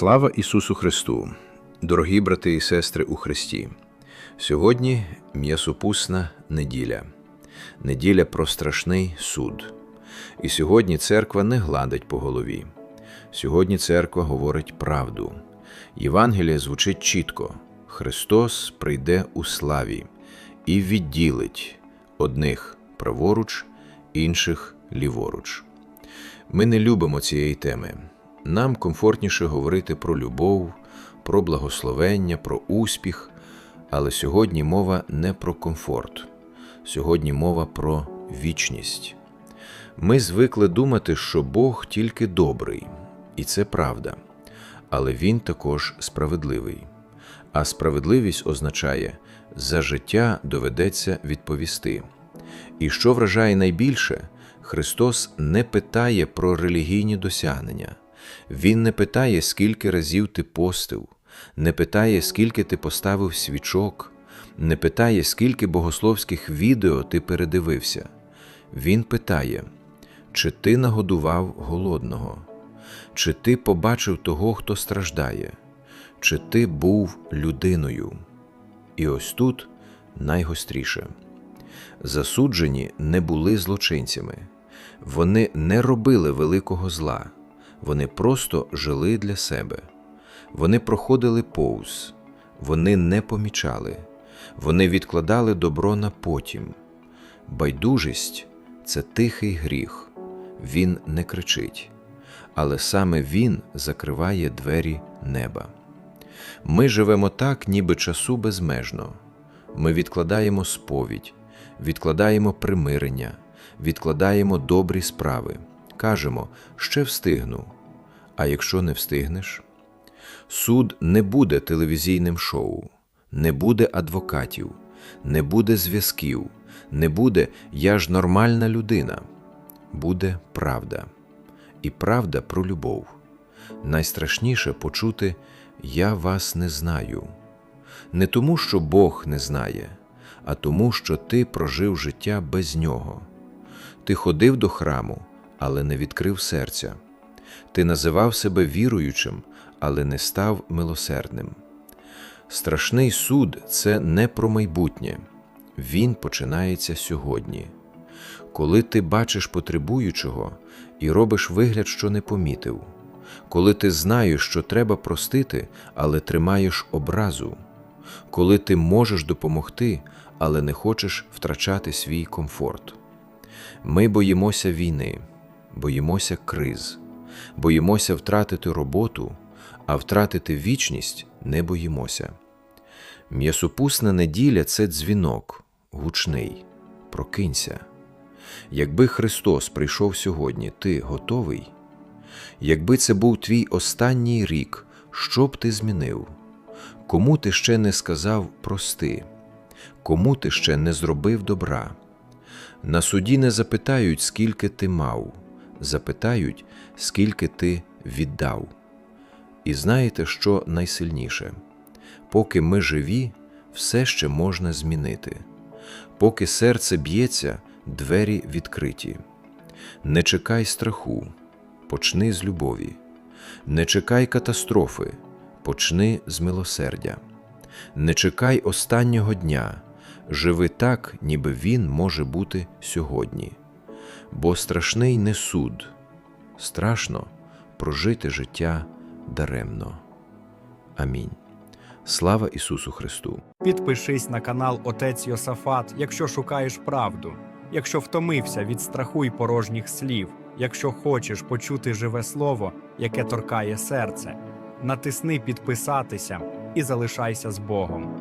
Слава Ісусу Христу! Дорогі брати і сестри у Христі! Сьогодні м'ясопусна неділя, неділя про страшний суд. І сьогодні церква не гладить по голові. Сьогодні церква говорить правду. Євангеліє звучить чітко: Христос прийде у славі і відділить одних праворуч, інших ліворуч. Ми не любимо цієї теми. Нам комфортніше говорити про любов, про благословення, про успіх, але сьогодні мова не про комфорт, сьогодні мова про вічність. Ми звикли думати, що Бог тільки добрий, і це правда, але Він також справедливий. А справедливість означає, за життя доведеться відповісти. І що вражає найбільше, Христос не питає про релігійні досягнення. Він не питає, скільки разів ти постив, не питає, скільки ти поставив свічок, не питає, скільки богословських відео ти передивився. Він питає, чи ти нагодував голодного, чи ти побачив того, хто страждає, чи ти був людиною. І ось тут найгостріше. Засуджені не були злочинцями, вони не робили великого зла, вони просто жили для себе, вони проходили повз, вони не помічали, вони відкладали добро на потім. Байдужість це тихий гріх, він не кричить, але саме він закриває двері неба. Ми живемо так, ніби часу безмежно. Ми відкладаємо сповідь, відкладаємо примирення, відкладаємо добрі справи, кажемо, ще встигну. А якщо не встигнеш, суд не буде телевізійним шоу, не буде адвокатів, не буде зв'язків, не буде я ж нормальна людина. Буде правда. І правда про любов. Найстрашніше почути Я вас не знаю. Не тому, що Бог не знає, а тому, що ти прожив життя без нього. Ти ходив до храму, але не відкрив серця. Ти називав себе віруючим, але не став милосердним. Страшний суд це не про майбутнє, він починається сьогодні. Коли ти бачиш потребуючого і робиш вигляд, що не помітив, коли ти знаєш, що треба простити, але тримаєш образу, коли ти можеш допомогти, але не хочеш втрачати свій комфорт. Ми боїмося війни, боїмося криз, боїмося втратити роботу, а втратити вічність не боїмося. М'ясопусна неділя це дзвінок, гучний. Прокинься. Якби Христос прийшов сьогодні, ти готовий? Якби це був твій останній рік, що б ти змінив? Кому ти ще не сказав прости? Кому ти ще не зробив добра? На суді не запитають, скільки ти мав, запитають, скільки ти віддав. І знаєте, що найсильніше? Поки ми живі, все ще можна змінити. Поки серце б'ється, двері відкриті. Не чекай страху, почни з любові. Не чекай катастрофи, почни з милосердя. Не чекай останнього дня, живи так, ніби він може бути сьогодні. Бо страшний не суд, страшно прожити життя даремно. Амінь. Слава Ісусу Христу! Підпишись на канал Отець Йосафат, якщо шукаєш правду, якщо втомився від страху й порожніх слів, якщо хочеш почути живе слово, яке торкає серце. Натисни підписатися і залишайся з Богом.